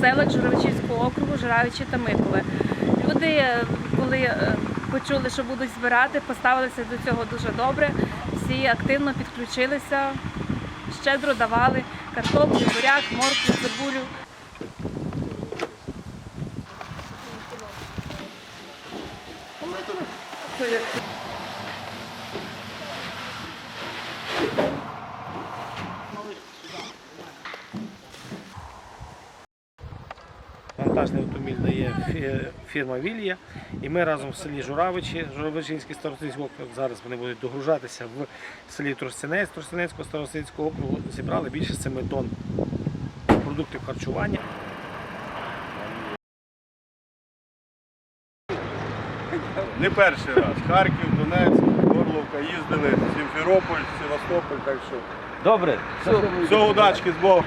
селах Журавичівського округу, Журавичі та Микове. Люди, е, коли е, почули, що будуть збирати, поставилися до цього дуже добре. Всі активно підключилися, щедро давали картоплю, буряк, моркву, цибулю. Вантажний автомобіль дає фірма Вілія. І ми разом в селі Журавичі, Журавичинський старостинський округ, зараз вони будуть догружатися в селі Тростянець, Тростянецького старостинського округу. Зібрали більше 7 тонн продуктів харчування. Не перший раз. Харків, Донецьк, Горловка їздили, Сімферополь, Севастополь, так що. Добре. Всього удачки з Богом.